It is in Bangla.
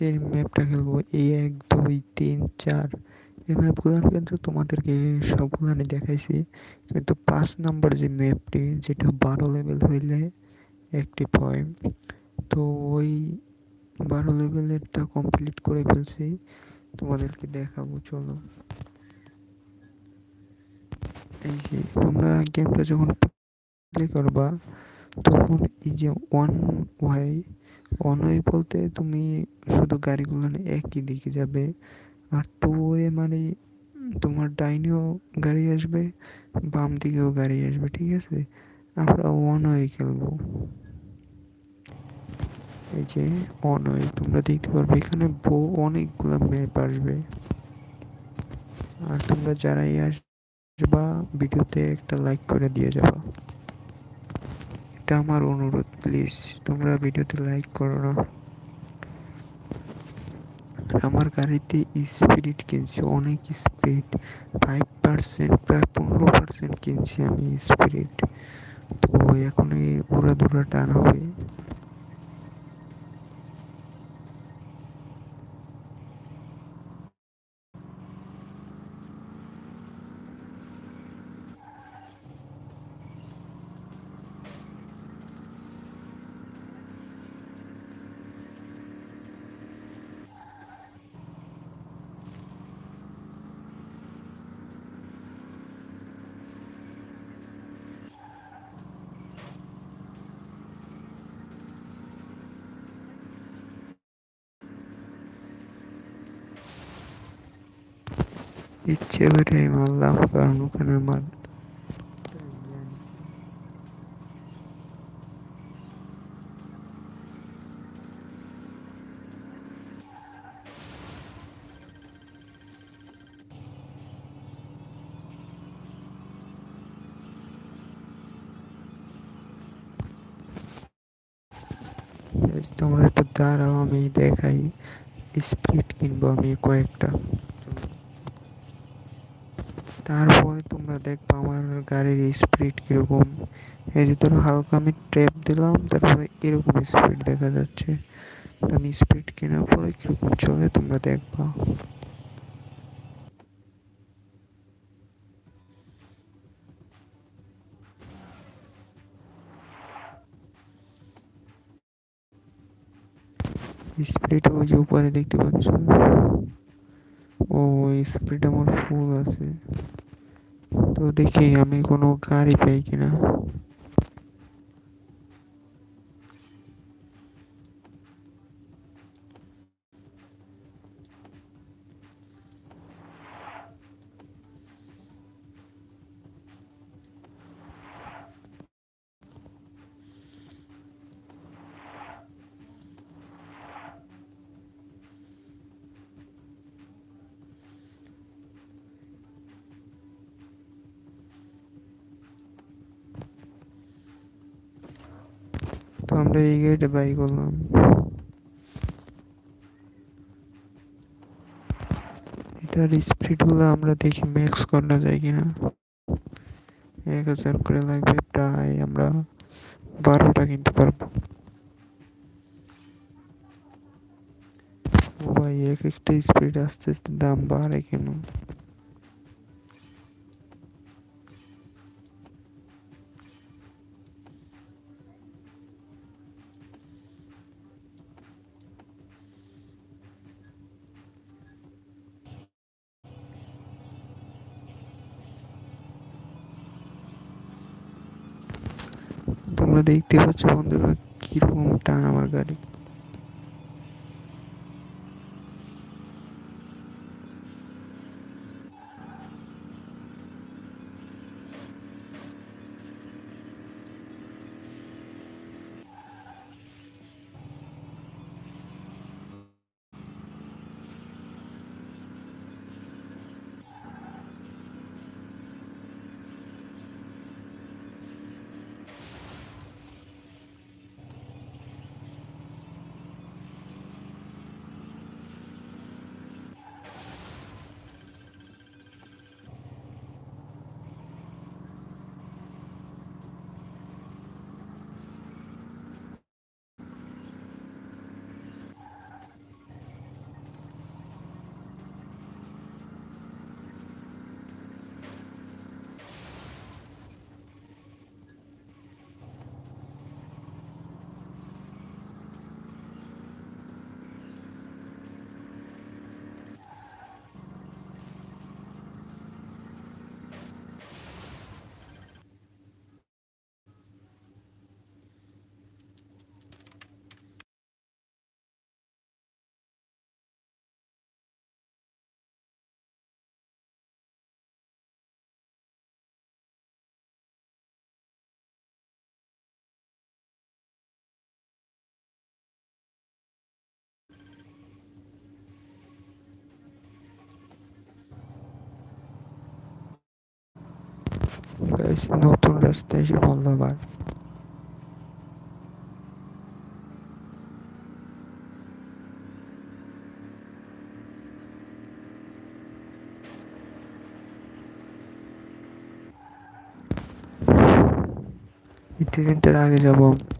যে ম্যাপটা খেলব। এই এক, দুই, তিন, চার। এই ম্যাপগুলো কিন্তু তোমাদেরকে সবগুলো আমি দেখাইছি। কিন্তু পাঁচ নাম্বার যে ম্যাপটি যেটা বারো লেভেল হইলে একটি পয়েন্ট তো ওই বারো লেভেলেরটা কমপ্লিট করে ফেলছি। তোমাদেরকে দেখাবো, চলো। এই যে, তোমরা গেমটা যখন প্লে করবা, তখন এই যে ওয়ান ওয়াই ওয়ে বলতে তুমি শুধু গাড়িগুলো একই দিকে যাবে, আর টু ওয়ে মানে তোমার ডাইনেও গাড়ি আসবে, বাম দিকেও গাড়ি আসবে, ঠিক আছে? আমরা ওয়ান ওয়ে খেলব। এই যে ওয়ান ওয়ে তোমরা দেখতে পারবে এখানে বউ অনেকগুলো ম্যাপ আসবে। আর তোমরা যারাই আসবা, ভিডিওতে একটা লাইক করে দিয়ে যাবা। এটা আমার অনুরোধ প্লিজ তোমরা ভিডিওতে লাইক করো না। আমার গাড়িতে স্পিড কিনছি, অনেক স্পিড ফাইভ পার্সেন্ট প্রায় পনেরো পার্সেন্ট কিনছি আমি স্পিড তো এখন এই উড়া দুরা টান হবে। ইচ্ছে করে মারলাম, কারণ ওখানে আমার তোমরা একটু দাঁড়াও, আমি দেখাই। স্পিড কিনবো আমি কয়েকটা। তারপরে তোমরা দেখব আমার গাড়ির স্পিড কীরকম। এই যে ধরো হালকা আমি ট্রেপ দিলাম, তারপরে এরকম স্পিড দেখা যাচ্ছে। আমি স্পিড কেনার পরে কীরকম চলে তোমরা দেখবা। স্পিড ওই যে উপরে দেখতে পাচ্ছ? ও স্প্রেটা আমার ফুল আছে। তো দেখি আমি কোনো গাড়ি পাই কিনা। আমরা এই গাড়িটা বাই করলাম। এটার স্পিডগুলো আমরা দেখি ম্যাক্স করা যায় কিনা। এক হাজার করে লাগবে প্রায় আমরা বারোটা কিনতে পারব। ভাই, এক একটা স্পিড আস্তে আস্তে দাম বাড়ে কেন? তোমরা দেখতে পাচ্ছ বন্ধুরা কীরকম টান আমার গাড়ি Böylesinde otururası tecrübe var. İtinin terang jawab.